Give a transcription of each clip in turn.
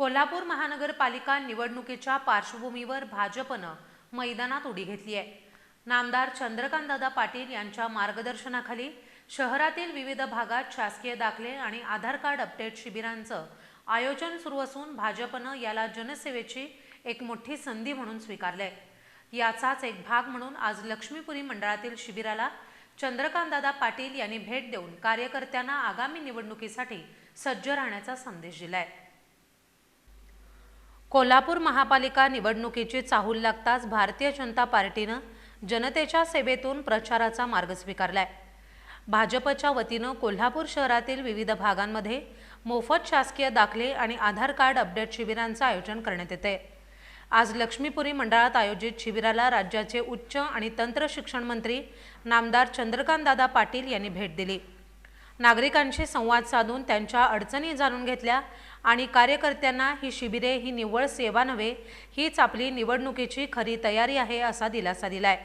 कोल्हापूर महानगरपालिका निवडणुकीच्या पार्श्वभूमीवर भाजपनं मैदानात उडी घेतली आहे. नामदार चंद्रकांतदादा पाटील यांच्या मार्गदर्शनाखाली शहरातील विविध भागात शासकीय दाखले आणि आधार कार्ड अपडेट शिबिरांचं आयोजन सुरू असून भाजपनं याला जनसेवेची एक मोठी संधी म्हणून स्वीकारले याचाच एक भाग म्हणून आज लक्ष्मीपुरी मंडळातील शिबिराला चंद्रकांतदादा पाटील यांनी भेट देऊन कार्यकर्त्यांना आगामी निवडणुकीसाठी सज्ज राहण्याचा संदेश दिलाय. कोल्हापूर महापालिका निवडणुकीची चाहूल लागताच भारतीय जनता पार्टीनं जनतेच्या सेवेतून प्रचाराचा मार्ग स्वीकारलाय. भाजपच्या वतीनं कोल्हापूर शहरातील विविध भागांमध्ये मोफत शासकीय दाखले आणि आधार कार्ड अपडेट शिबिरांचं आयोजन करण्यात येते आज लक्ष्मीपुरी मंडळात आयोजित शिबिराला राज्याचे उच्च आणि तंत्र शिक्षण मंत्री नामदार चंद्रकांतदादा पाटील यांनी भेट दिली. नागरिकांशी संवाद साधून त्यांच्या अडचणी जाणून घेतल्या आणि कार्यकर्त्यांना ही शिबिरे ही निव्वळ सेवा नव्हे हीच आपली निवडणुकीची खरी तयारी आहे असा दिलासा दिलाय.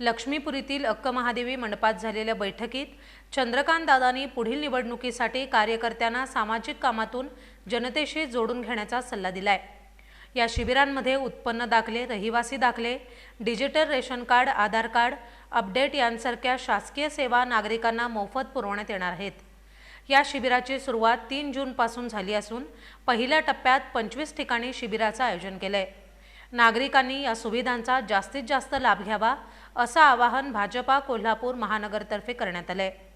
लक्ष्मीपुरीतील अक्क महादेवी मंडपात झालेल्या बैठकीत चंद्रकांत दादांनी पुढील निवडणुकीसाठी कार्यकर्त्यांना सामाजिक कामातून जनतेशी जोडून घेण्याचा सल्ला दिलाय. या शिबिरांमध्ये उत्पन्न दाखले रहिवासी दाखले digital ration card Aadhaar card update यांसारख्या शासकीय सेवा नागरिकांना मोफत पुरवण्यात येणार आहेत. या शिबिराची सुरुवात तीन जूनपासून झाली असून पहिल्या टप्प्यात पंचवीस ठिकाणी शिबिराचं आयोजन केलं आहे नागरिकांनी या सुविधांचा जास्तीत जास्त लाभ घ्यावा असं आवाहन भाजपा कोल्हापूर महानगरतर्फे करण्यात आलं आहे